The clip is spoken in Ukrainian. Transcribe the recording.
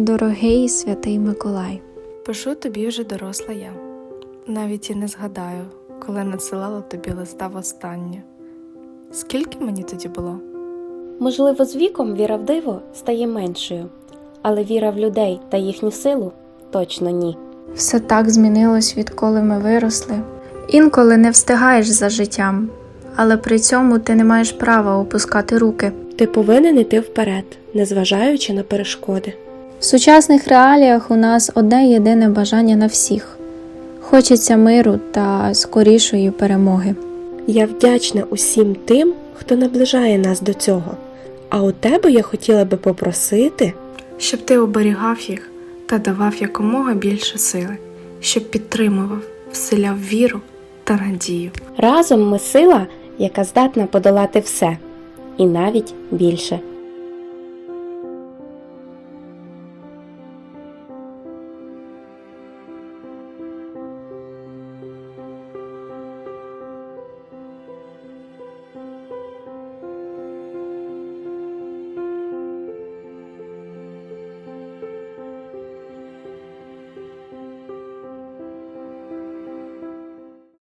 Дорогий святий Миколай, Пишу тобі вже доросла я. Навіть і не згадаю, коли надсилала тобі листа востаннє. Скільки мені тоді було? Можливо, з віком віра в диво стає меншою, але віра в людей та їхню силу точно ні. все так змінилось, відколи ми виросли. Інколи не встигаєш за життям, але при цьому ти не маєш права опускати руки. Ти повинен іти вперед, незважаючи на перешкоди. В сучасних реаліях у нас одне єдине бажання на всіх хочеться миру та скорішої перемоги. Я вдячна усім тим, хто наближає нас до цього. А у тебе я хотіла би попросити. Щоб ти оберігав їх та давав якомога більше сили, щоб підтримував, вселяв віру та надію. Разом ми сила, яка здатна подолати все, і навіть більше.